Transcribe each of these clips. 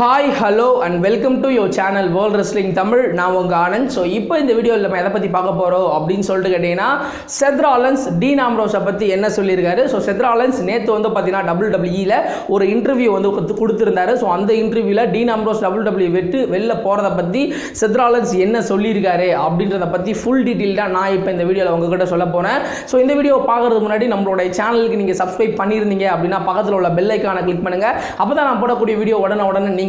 Hi hello and welcome to your channel world wrestling Tamil நான் உங்கள் Anand. So இப்போ இந்த வீடியோவில் நம்ம எதை பற்றி பார்க்க போகிறோம் அப்படின்னு சொல்லிட்டு கேட்டிங்கன்னா செத்ராலன்ஸ் டீன் ஆம்ரோஸை பற்றி என்ன சொல்லியிருக்காரு? ஸோ செத்ராலன்ஸ் நேற்று வந்து பார்த்தீங்கன்னா டபுள் டபிள்யூயில் ஒரு இன்டர்வியூ வந்து கொடுத்து- கொடுத்துருந்தாரு. ஸோ அந்த இன்டர்வியூவில் டீன் ஆம்ரோஸ் டபுள் டபிள்யூ விட்டு வெளில போகிறத பற்றி செத்ராலன்ஸ் என்ன சொல்லியிருக்காரு அப்படின்றத பற்றி ஃபுல் டீட்டெயில் தான் நான் இப்போ இந்த வீடியோவில் உங்ககிட்ட சொல்ல போனேன் ஸோ இந்த வீடியோ பார்க்கறதுக்கு முன்னாடி நம்மளுடைய சேனலுக்கு நீங்கள் சப்ஸ்கிரைப் பண்ணியிருந்தீங்க அப்படின்னா பக்கத்தில் உள்ள பெல்லைக்கான கிளிக் பண்ணுங்கள் அப்போ தான் நான் போடக்கூடிய வீடியோ உடனே உடனே நீங்கள்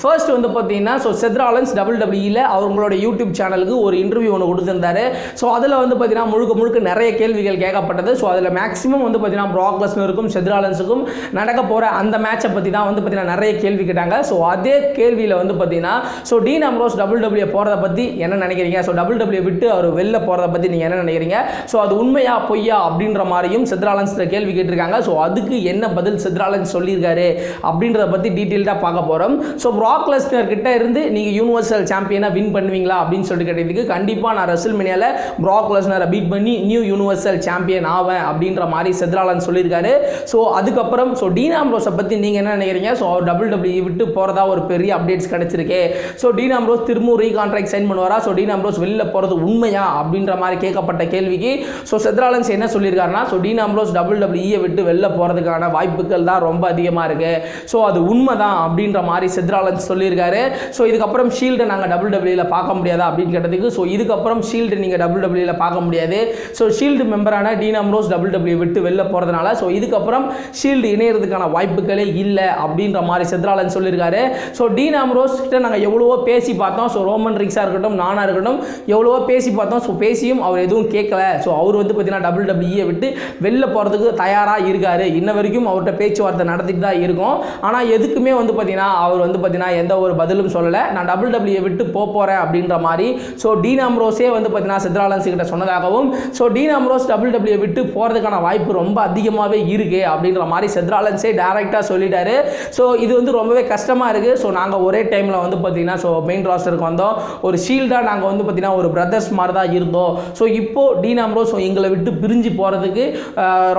ஃபர்ஸ்ட் வந்து பார்த்தீங்கன்னா ஸோ செத்ராலன்ஸ் டபுள் டபிள்யூல அவங்களோட யூடியூப் சேனலுக்கு ஒரு இன்டர்வியூ ஒன்று கொடுத்துருந்தாரு. ஸோ அதில் வந்து பார்த்தீங்கன்னா முழுக்க முழுக்க நிறைய கேள்விகள் கேட்கப்பட்டது. ஸோ அதில் மேக்ஸிமம் வந்து பார்த்தீங்கன்னா ப்ராக்லஸ்னருக்கும் செத்ராலன்ஸுக்கும் நடக்க போகிற அந்த மேட்சை பற்றி தான் வந்து பார்த்தீங்கன்னா நிறைய கேள்வி கேட்டாங்க. ஸோ அதே கேள்வியில் வந்து பார்த்தீங்கன்னா so Dean Ambrose double W போகிறத பற்றி என்ன நினைக்கிறீங்க? ஸோ டபுள் டபிள்யூ விட்டு அவர் வெளில போகிறத பற்றி நீங்கள் என்ன நினைக்கிறீங்க? ஸோ அது உண்மையா பொய்யா அப்படின்ற மாதிரியும் செத்ராலன்ஸில் கேள்வி கேட்டிருக்காங்க. ஸோ அதுக்கு என்ன பதில் செத்ராலன்ஸ் சொல்லியிருக்காரு அப்படின்றத பற்றி டீட்டெயில்டாக பார்க்க போகிறோம் ஸோ ப்ராக் லெஸ்னர் கிட்ட இருந்து நீங்கள் யூனிவர்சல் சாம்பியனாக வின் பண்ணுவீங்களா அப்படின்னு சொல்லிட்டு கேட்டதுக்கு கண்டிப்பாக நான் ரசில் மினியாவில் ப்ராக் லெஸ்னரை பீட் பண்ணி நியூ யூனிவர்சல் சாம்பியன் ஆவேன் அப்படின்ற மாதிரி செத்ராலன் சொல்லியிருக்காரு. ஸோ அதுக்கப்புறம் ஸோ டீனாம்ரோஸை பற்றி நீங்கள் என்ன நினைக்கிறீங்க? ஸோ அவர் டபுள் டபிள்யூ விட்டு போகிறதா ஒரு பெரிய அப்டேட்ஸ் கிடச்சிருக்கு. ஸோ டீன் ஆம்ரோஸ் திரும்பவும் ரீகான்ட்ராக்ட் சைன் பண்ணுவாரா? ஸோ டீனாம் ஆம்ரோஸ் வெளில போகிறது உண்மையா அப்படின்ற மாதிரி கேட்கப்பட்ட கேள்விக்கு ஸோ செத்ராலன்ஸ் என்ன சொல்லியிருக்காருன்னா ஸோ டீனாம் ஆம்ரோஸ் டபுள் டபிள்யூஇயை விட்டு வெளில போகிறதுக்கான வாய்ப்புகள் தான் ரொம்ப அதிகமாக இருக்குது ஸோ அது உண்மை தான் அப்படின்ற மாதிரி செத்ராலன்ஸ் சொல்லியிருக்காரு. ஸோ இதுக்கப்புறம் ஷீல்டை நாங்கள் டபுள் டபிள்யூவில் பார்க்க முடியாதா அப்படின்னு கேட்டதுக்கு ஸோ இதுக்கப்புறம் ஷீல்டு நீங்கள் டபுள் டபிள்யூவில் பார்க்க முடியாது. ஸோ ஷீல்டு மெம்பரான டீன் அம்ரோஸ் டபுள் டபிள்யூ விட்டு வெளில போகிறதுனால ஸோ இதுக்கப்புறம் ஷீல்டு இணையறதுக்கான வாய்ப்புகளே இல்லை அப்படின்ற மாதிரி செத்ராலன் சொல்லியிருக்காரு. ஸோ டீன் அம்ரோஸ் கிட்ட நாங்கள் எவ்வளவோ பேசி பார்த்தோம். ஸோ ரோமன் ரிக்ஸாக இருக்கட்டும் நானாக இருக்கட்டும் எவ்வளவோ பேசி பார்த்தோம். ஸோ பேசியும் அவர் எதுவும் கேட்கல. ஸோ அவர் வந்து பார்த்தீங்கன்னா டபுள் டபிள்யூஏ விட்டு வெளில போகிறதுக்கு தயாராக இருக்காரு. இன்ன வரைக்கும் அவர்கிட்ட பேச்சுவார்த்தை நடத்திட்டு தான் இருக்கும். ஆனால் எதுக்குமே வந்து பார்த்தீங்கன்னா அவர் வந்து பார்த்தீங்கன்னா எந்த ஒரு பதிலும் சொல்லலை. நான் டபுள் டபிள்யூ விட்டு போக போகிறேன் அப்படின்ற மாதிரி. ஸோ டீன் அம்ரோஸே வந்து பார்த்தீங்கன்னா சித்ராலன்ஸ் கிட்ட சொன்னதாகவும் so Dean Ambrose double W விட்டு போகிறதுக்கான வாய்ப்பு ரொம்ப அதிகமாகவே இருக்கு அப்படின்ற மாதிரி செத்ராலன்ஸே டேரெக்டாக சொல்லிட்டாரு. ஸோ இது வந்து ரொம்பவே கஷ்டமாக இருக்குது ஸோ நாங்கள் ஒரே டைமில் வந்து பார்த்தீங்கன்னா ஸோ மெயின் ராஸ்டருக்கு வந்தோம். ஒரு ஷீல்டாக நாங்கள் வந்து பார்த்தீங்கன்னா ஒரு பிரதர்ஸ் மாதிரி தான் இருந்தோம். ஸோ இப்போ டீன் அம்ரோஸ் எங்களை விட்டு பிரிஞ்சு போகிறதுக்கு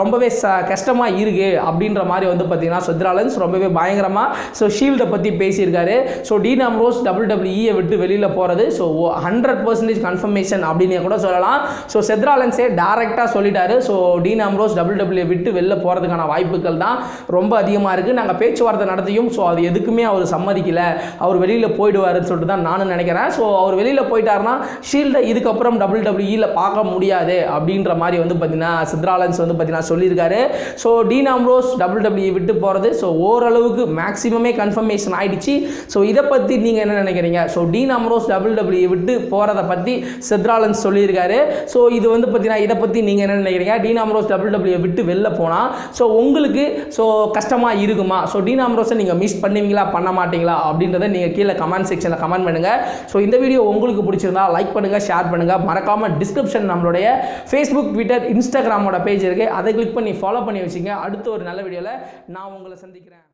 ரொம்பவே ச கஷ்டமாக இருக்குது அப்படின்ற மாதிரி வந்து பார்த்தீங்கன்னா செத்ராலன்ஸ் ரொம்பவே பயங்கரமாக ஸோ ஷீல்டை பற்றி பேசியிருக்காரு. ஸோ டீன் அம்ரோஸ் டபுள் டபிள்யூஇயை விட்டு வெளியில் போகிறது ஸோ ஹண்ட்ரட் பர்சன்டேஜ் கன்ஃபர்மேஷன் அப்படின்னு கூட சொல்லலாம். ஸோ செத்ராலன்ஸே டேரெக்டாக சொல்லிட்டாரு. So Dean Ambrose double W விட்டு வெளில போகிறதுக்கான வாய்ப்புகள் தான் ரொம்ப அதிகமாக இருக்குது நாங்கள் பேச்சுவார்த்தை நடத்தியும் ஸோ அது எதுக்குமே அவர் சம்மதிக்கலை. அவர் வெளியில் போயிடுவாருன்னு சொல்லிட்டு தான் நானும் நினைக்கிறேன். ஸோ அவர் வெளியில் போயிட்டாருன்னா ஷீல்டை இதுக்கப்புறம் டபுள் டபிள்யூஇயில் பார்க்க முடியாது அப்படின்ற மாதிரி வந்து பார்த்தீங்கன்னா சித்ராலன்ஸ் வந்து பார்த்தீங்கன்னா சொல்லியிருக்காரு. So Dean Ambrose double W விட்டு போகிறது ஸோ ஓரளவுக்கு மேக்ஸிமமே கன்ஃபர்மேஷன் ஆயிடுச்சு. ஸோ இதை பற்றி நீங்கள் என்ன நினைக்கிறீங்க? So Dean Ambrose double W விட்டு போகிறத பற்றி செத்ராலன்ஸ் சொல்லியிருக்காரு. ஸோ இது வந்து பார்த்தீங்கன்னா இதை பற்றி நீங்கள் என்ன நினைக்கிறீங்க? டீன் அம்ரோஸ் டபுள் டபிள்யூ விட்டு வெளில போனால் ஸோ உங்களுக்கு ஸோ கஷ்டமாக இருக்குமா? ஸோ டீன் அம்ரோஸை நீங்கள் மிஸ் பண்ணுவீங்களா? பண்ண மாட்டீங்களா? அப்படின்றத நீங்கள் கீழே கமெண்ட் செக்ஷனில் கமெண்ட் பண்ணுங்கள் ஸோ இந்த வீடியோ உங்களுக்கு பிடிச்சிருந்தா லைக் பண்ணுங்கள் ஷேர் பண்ணுங்கள் மறக்காமல் டிஸ்கிரிப்ஷன் நம்மளுடைய ஃபேஸ்புக் ட்விட்டர் இன்ஸ்டாகிராமோட பேஜ் இருக்குது அதை கிளிக் பண்ணி ஃபாலோ பண்ணி வச்சுங்க. அடுத்த ஒரு நல்ல வீடியோவில் நான் உங்களை சந்திக்கிறேன்.